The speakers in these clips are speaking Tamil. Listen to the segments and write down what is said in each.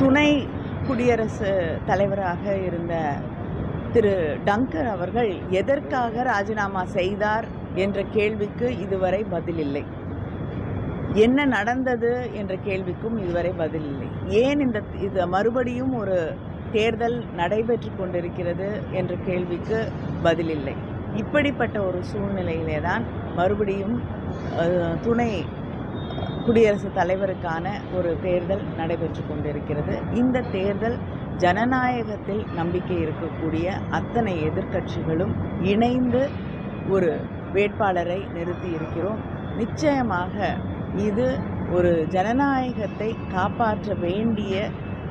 துணை குடியரசு தலைவராக இருந்த திரு டங்கர் அவர்கள் எதற்காக ராஜினாமா செய்தார் என்ற கேள்விக்கு இதுவரை பதில் இல்லை. என்ன நடந்தது என்ற கேள்விக்கும் இதுவரை பதில் இல்லை. ஏன் இந்த இது மறுபடியும் ஒரு தேர்தல் நடைபெற்று கொண்டிருக்கிறது என்ற கேள்விக்கு பதில் இல்லை. இப்படிப்பட்ட ஒரு சூழ்நிலையிலே தான் மறுபடியும் துணை குடியரசுத் தலைவருக்கான ஒரு தேர்தல் நடைபெற்று கொண்டிருக்கிறது இந்த தேர்தல் ஜனநாயகத்தில் நம்பிக்கை இருக்கக்கூடிய அத்தனை எதிர்க்கட்சிகளும் இணைந்து ஒரு வேட்பாளரை நிறுத்தி இருக்கிறோம் நிச்சயமாக இது ஒரு ஜனநாயகத்தை காப்பாற்ற வேண்டிய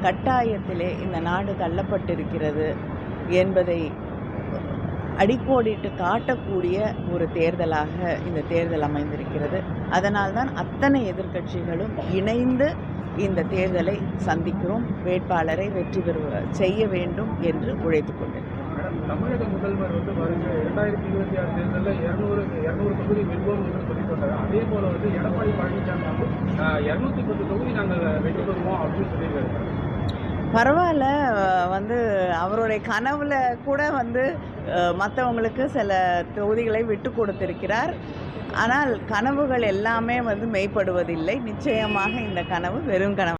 கட்டாயத்திலே இந்த நாடு தள்ளப்பட்டிருக்கிறது என்பதை அடிக்கோடிட்டு காட்டக்கூடிய ஒரு தேர்தலாக இந்த தேர்தல் அமைந்திருக்கிறது. அதனால்தான் அத்தனை எதிர்க்கட்சிகளும் இணைந்து இந்த தேர்தலை சந்திக்கிறோம். வேட்பாளரை வெற்றி பெறுவ செய்ய வேண்டும் என்று உழைத்துக் கொண்டிருக்கிறோம். தமிழக முதல்வர் வந்து பாருங்க இரண்டாயிரத்தி இருபத்தி ஆறு தேர்தலில் இரநூறு இரநூறு தொகுதி வெல்வோம் என்று வந்தாங்க அதே போல வந்து எடப்பாடி பழனிசாமி இரநூத்தி பத்து தொகுதி நாங்கள் வெற்றி பெறுவோம் அப்படின்னு சொல்லியிருக்காரு பரவாயில்ல வந்து அவருடைய கனவுல கூட வந்து மற்றவங்களுக்கு சில தொகுதிகளை விட்டு கொடுத்திருக்கிறார். ஆனால் கனவுகள் எல்லாமே வந்து மெய்ப்படுவதில்லை. நிச்சயமாக இந்த கனவு வெறும் கனவு.